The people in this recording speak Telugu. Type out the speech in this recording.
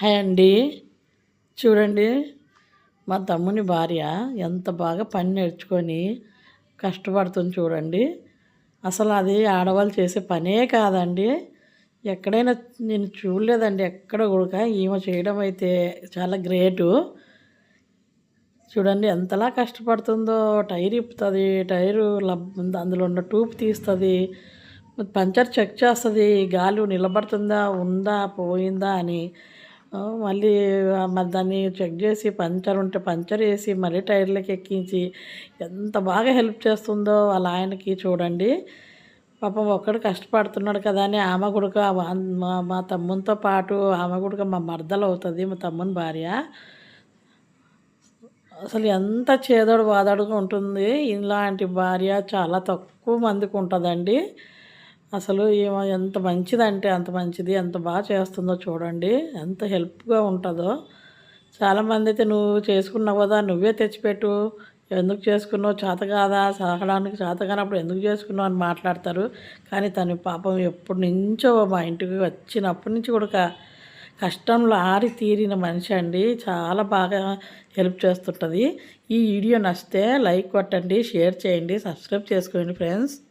హాయ్ అండి. చూడండి మా తమ్ముని భార్య ఎంత బాగా పని నేర్చుకొని కష్టపడుతుంది చూడండి. అసలు అది ఆడవాళ్ళు చేసే పనే కాదండి. ఎక్కడైనా నేను చూడలేదండి ఎక్కడ కూడా. ఈమె చేయడం అయితే చాలా గ్రేటు. చూడండి ఎంతలా కష్టపడుతుందో. టైర్ ఇప్పుతుంది టైరు లబ్ అందులో ఉన్న ట్యూబ్ తీస్తుంది పంచర్ చెక్ చేస్తుంది గాలి నిలబడుతుందా ఉందా పోయిందా అని. మళ్ళీ మరి దాన్ని చెక్ చేసి పంచర్ ఉంటే పంచర్ వేసి మళ్ళీ టైర్లకి ఎక్కించి ఎంత బాగా హెల్ప్ చేస్తుందో వాళ్ళ ఆయనకి చూడండి. పాపం ఒక్కడు కష్టపడుతున్నాడు కదా అని ఆమె కొడుక మా మా తమ్మునితో పాటు ఆమె కొడుక మా మర్దలు అవుతుంది మా తమ్ముని భార్య. అసలు ఎంత చేదోడు వాదోడుగా ఉంటుంది. ఇలాంటి భార్య చాలా తక్కువ మందికి ఉంటుందండి. అసలు ఈమె ఎంత మంచిదంటే అంత మంచిది ఎంత బాగా చేస్తుందో చూడండి. ఎంత హెల్ప్గా ఉంటుందో. చాలామంది అయితే నువ్వు చేసుకున్నావు కదా నువ్వే తెచ్చిపెట్టు. ఎందుకు చేసుకున్నావు? చేత కాదా? సాగడానికి చేత కానప్పుడు ఎందుకు చేసుకున్నావు అని మాట్లాడతారు. కానీ తను పాపం ఎప్పటి నుంచో మా ఇంటికి వచ్చినప్పటి నుంచి కూడా క- కష్టంలో ఆరి తీరిన మనిషి అండి. చాలా బాగా హెల్ప్ చేస్తుంటుంది. ఈ వీడియో నచ్చితే లైక్ కొట్టండి షేర్ చేయండి సబ్స్క్రైబ్ చేసుకోండి ఫ్రెండ్స్.